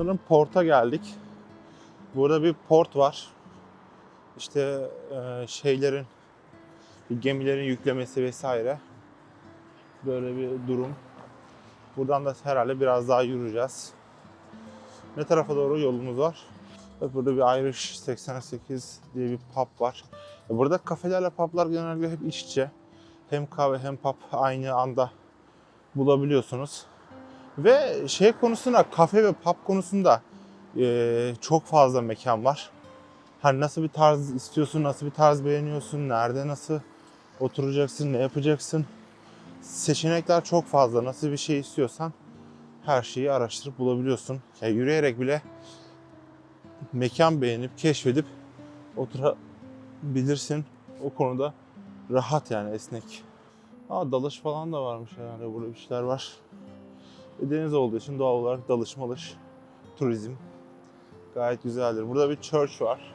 Sanırım porta geldik. Burada bir port var. İşte e, şeylerin, gemilerin yüklemesi vesaire. Böyle bir durum. Buradan da herhalde biraz daha yürüyeceğiz. Ne tarafa doğru yolumuz var? Burada bir Irish 88 diye bir pub var. Burada kafelerle publar genelde hep iç içe. Hem kahve hem pub aynı anda bulabiliyorsunuz. Ve şey konusunda kafe ve pub konusunda eee, çok fazla mekan var. Hani nasıl bir tarz istiyorsun, nasıl bir tarz beğeniyorsun, nerede nasıl oturacaksın, ne yapacaksın. Seçenekler çok fazla. Nasıl bir şey istiyorsan her şeyi araştırıp bulabiliyorsun. Ya yürüyerek bile mekan beğenip keşfedip oturabilirsin. O konuda rahat yani esnek. Aa dalış falan da varmış herhalde burada bir şeyler var. Deniz olduğu için doğal olarak dalış malış, turizm gayet güzeldir. Burada bir church var.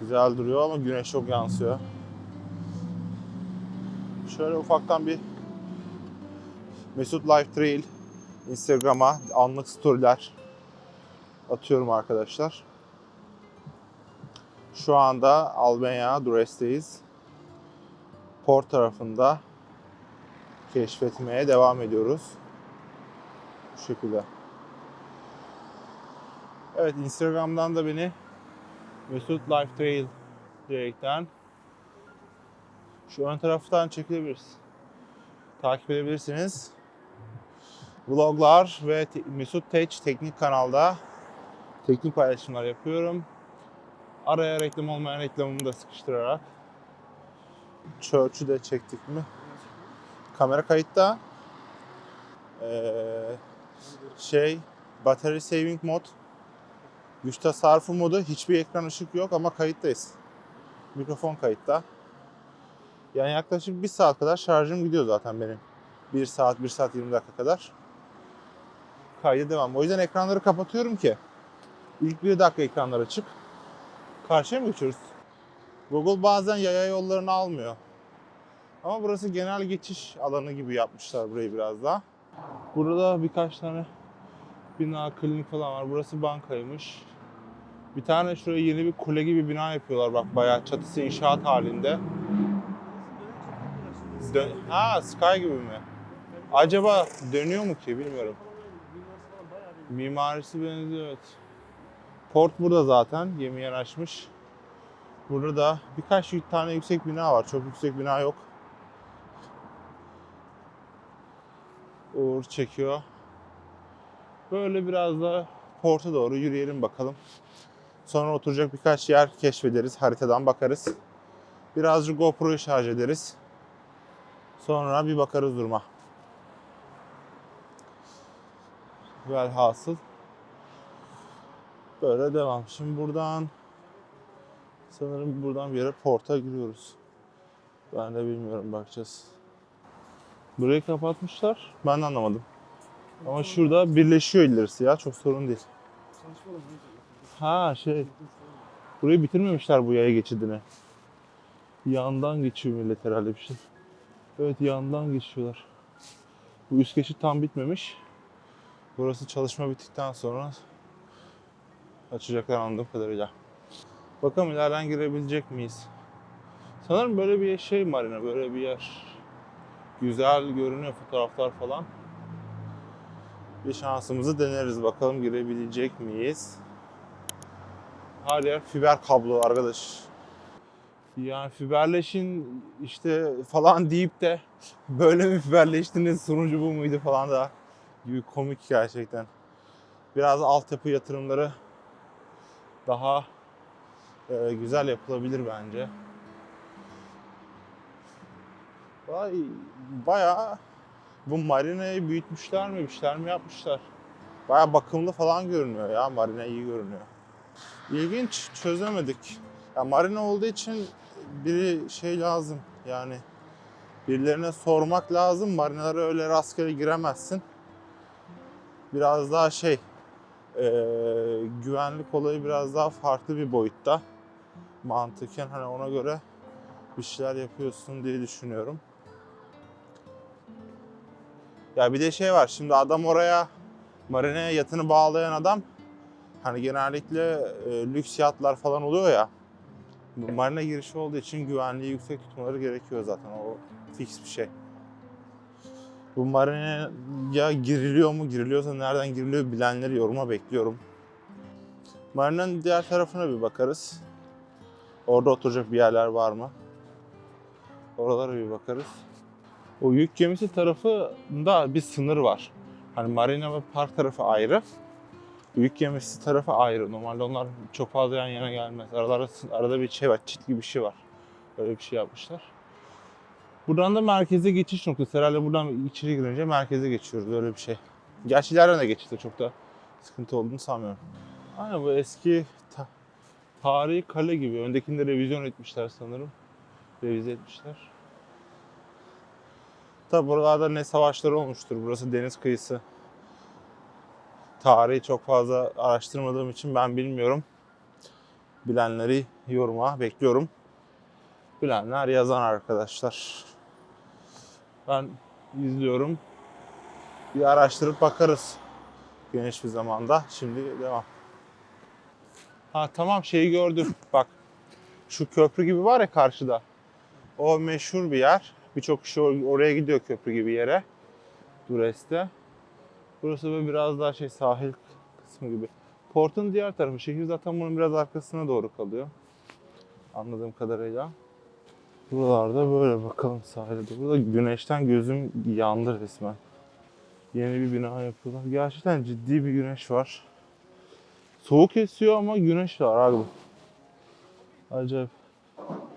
Güzel duruyor ama güneş çok yansıyor. Şöyle ufaktan bir Mesut Life Trail Instagram'a anlık storyler atıyorum arkadaşlar. Şu anda Albania Dures'teyiz. Port tarafında keşfetmeye devam ediyoruz. Şekilde. Evet Instagram'dan da beni Mesut Life Trail diyerekten şu ön taraftan çekilebiliriz. Takip edebilirsiniz. Vloglar ve Mesut Teç teknik kanalda teknik paylaşımlar yapıyorum. Araya reklam olmayan reklamımı da sıkıştırarak. Church'ü de çektik mi? Kamera kayıtta. Ee, şey, battery saving mod. Güç tasarrufu modu. Hiçbir ekran ışık yok ama kayıttayız. Mikrofon kayıtta. Yani yaklaşık bir saat kadar şarjım gidiyor zaten benim. 1 saat, 1 saat 20 dakika kadar. Kayda devam. O yüzden ekranları kapatıyorum ki ilk bir dakika ekranlar açık. Karşıya mı geçiyoruz? Google bazen yaya yollarını almıyor. Ama burası genel geçiş alanı gibi yapmışlar burayı biraz daha. Burada birkaç tane bina, klinik falan var. Burası bankaymış. Bir tane şuraya yeni bir kule gibi bina yapıyorlar bak bayağı çatısı inşaat halinde. Dön ha Sky gibi mi? Acaba dönüyor mu ki bilmiyorum. Mimarisi benziyor evet. Port burada zaten gemi yanaşmış. Burada da birkaç tane yüksek bina var. Çok yüksek bina yok. Uğur çekiyor. Böyle biraz da porta doğru yürüyelim bakalım. Sonra oturacak birkaç yer keşfederiz. Haritadan bakarız. Birazcık GoPro'yu şarj ederiz. Sonra bir bakarız duruma. Velhasıl böyle devam. Şimdi buradan sanırım buradan bir yere porta giriyoruz. Ben de bilmiyorum bakacağız. Burayı kapatmışlar. Ben de anlamadım. Ama şurada birleşiyor ilerisi ya. Çok sorun değil. Ha şey. Burayı bitirmemişler bu yaya geçidini. Yandan geçiyor millet herhalde bir şey. Evet yandan geçiyorlar. Bu üst geçit tam bitmemiş. Burası çalışma bittikten sonra açacaklar anladığım kadarıyla. Bakalım ileriden girebilecek miyiz? Sanırım böyle bir şey marina, böyle bir yer. Güzel görünüyor fotoğraflar falan. Bir şansımızı deneriz bakalım girebilecek miyiz? Her yer fiber kablo arkadaş. Yani fiberleşin işte falan deyip de böyle mi fiberleştiniz sonucu bu muydu falan da gibi komik gerçekten. Biraz altyapı yatırımları daha e, güzel yapılabilir bence. Vay bayağı bu marinayı büyütmüşler mi, bir şeyler mi yapmışlar? Bayağı bakımlı falan görünüyor ya, marina iyi görünüyor. İlginç, çözemedik. Ya marina olduğu için biri şey lazım yani birilerine sormak lazım. Marinalara öyle rastgele giremezsin. Biraz daha şey e, güvenlik olayı biraz daha farklı bir boyutta. Mantıken hani ona göre bir şeyler yapıyorsun diye düşünüyorum. Ya bir de şey var şimdi adam oraya marineye yatını bağlayan adam hani genellikle e, lüks yatlar falan oluyor ya. Marina girişi olduğu için güvenliği yüksek tutmaları gerekiyor zaten. O fix bir şey. Bu marinaya giriliyor mu? Giriliyorsa nereden giriliyor bilenleri yoruma bekliyorum. Marinanın diğer tarafına bir bakarız. Orada oturacak bir yerler var mı? Oralara bir bakarız. O yük gemisi tarafında bir sınır var. Hani marina ve park tarafı ayrı. Yük gemisi tarafı ayrı. Normalde onlar çok fazla yan yana gelmez. Aralarda, arada bir şey var, çit gibi bir şey var. Öyle bir şey yapmışlar. Buradan da merkeze geçiş noktası. Herhalde buradan içeri girince merkeze geçiyoruz. Öyle bir şey. Gerçi ileriden de geçti. Çok da sıkıntı olduğunu sanmıyorum. Aynen bu eski ta- tarihi kale gibi. Öndekinde revizyon etmişler sanırım. Revize etmişler. Tabi buralarda ne savaşları olmuştur. Burası deniz kıyısı. Tarihi çok fazla araştırmadığım için ben bilmiyorum. Bilenleri yoruma bekliyorum. Bilenler yazan arkadaşlar. Ben izliyorum. Bir araştırıp bakarız. Geniş bir zamanda. Şimdi devam. Ha tamam şeyi gördüm. Bak şu köprü gibi var ya karşıda. O meşhur bir yer. Birçok kişi or- oraya gidiyor köprü gibi yere. Dures'te. Burası böyle biraz daha şey sahil kısmı gibi. Portun diğer tarafı. Şehir zaten bunun biraz arkasına doğru kalıyor. Anladığım kadarıyla. Buralarda böyle bakalım sahilde. Burada güneşten gözüm yandı resmen. Yeni bir bina yapıyorlar. Gerçekten ciddi bir güneş var. Soğuk esiyor ama güneş var abi. Acayip.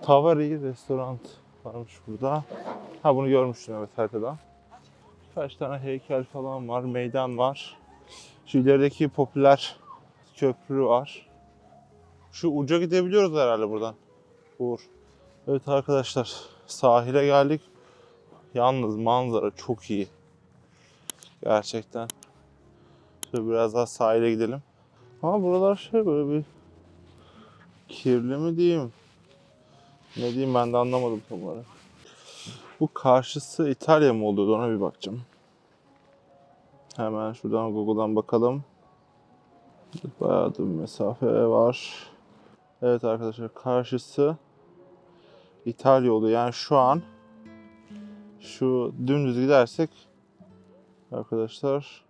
Tavari restoran varmış burada. Ha bunu görmüştüm evet haritadan. Birkaç tane heykel falan var, meydan var. Şu ilerideki popüler köprü var. Şu uca gidebiliyoruz herhalde buradan. Uğur. Evet arkadaşlar sahile geldik. Yalnız manzara çok iyi. Gerçekten. Şöyle biraz daha sahile gidelim. Ama buralar şey böyle bir kirli mi diyeyim? Ne diyeyim ben de anlamadım tam olarak. Bu karşısı İtalya mı oluyordu ona bir bakacağım. Hemen şuradan Google'dan bakalım. Bayağı da bir mesafe var. Evet arkadaşlar karşısı İtalya oluyor. Yani şu an şu dümdüz gidersek arkadaşlar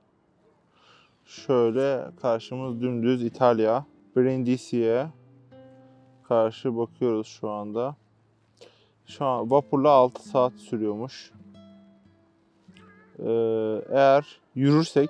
şöyle karşımız dümdüz İtalya. Brindisi'ye karşı bakıyoruz şu anda. Şu an vapurla 6 saat sürüyormuş. Ee, eğer yürürsek